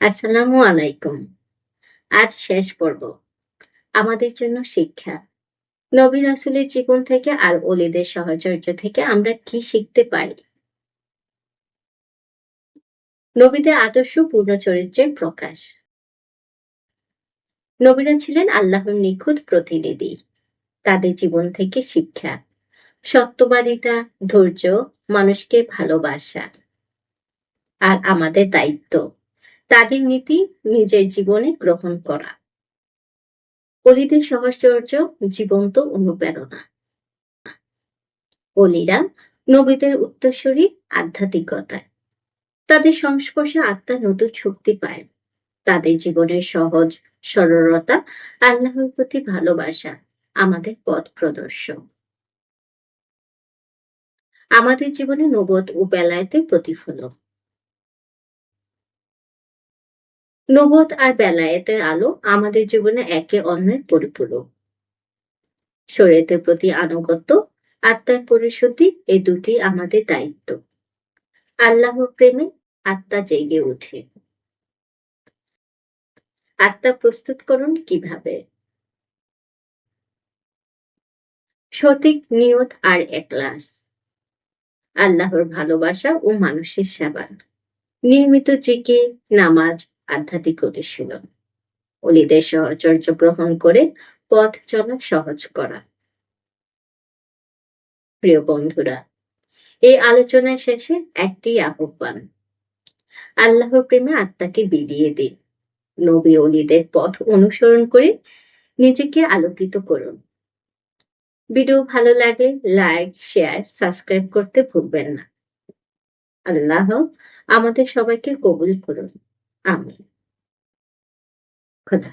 আসসালামু আলাইকুম। আজ শেষ পর্ব। আমাদের জন্য শিক্ষা। নবী রাসূলের জীবন থেকে আর ওলিদের সহচর্য থেকে আমরা কি শিখতে পারি? নবীদের আদর্শ পূর্ণ চরিত্রের প্রকাশ। নবীরা ছিলেন আল্লাহর নিখুঁত প্রতিনিধি। তাদের জীবন থেকে শিক্ষা। সত্যবাদিতা, ধৈর্য, মানুষকে ভালোবাসা। আর আমাদের দায়িত্ব। তাদের নীতি নিজের জীবনে গ্রহণ করা। অলিদের সহচর্য জীবন্ত অনুপ্রেরণা। অলিরা নবীদের উত্তরসূরি আধ্যাত্মিকতায়। তাদের সংস্পর্শে আত্মা নতুন শক্তি পায়। তাদের জীবনের সহজ, সরলতা আল্লাহর প্রতি ভালোবাসা আমাদের পথ প্রদর্শক। আমাদের জীবনে নবদ ও বেলায়েতের প্রতিফলন। নবদ আর বেলায়েতের আলো আমাদের জীবনে একে অন্যের পরিপূরক। শরীয়তের প্রতি আনুগত্য আত্মার পরিশুদ্ধি এই দুটি আমাদের দায়িত্ব। আল্লাহর প্রেমে আত্মা জেগে ওঠে। আত্মা প্রস্তুতকরণ কীভাবে? সঠিক নিয়ত আর একলাস আল্লাহর ভালোবাসা ও মানুষের সেবা। নিয়মিত জিকে নামাজ আধ্যাত্মিক অনুশীলন অলিদের সহচর্য গ্রহণ করে পথ চলা সহজ করা। প্রিয় বন্ধুরা, এই আলোচনার শেষে একটি আহ্বান। আল্লাহর প্রেমে আত্মাকে বিলিয়ে দিন। নবী অলিদের পথ অনুসরণ করে নিজেকে আলোকিত করুন। ভিডিও ভালো লাগে লাইক, শেয়ার, সাবস্ক্রাইব করতে ভুলবেন না। আল্লাহ আমাদের সবাইকে কবুল করুন। Amém. Quando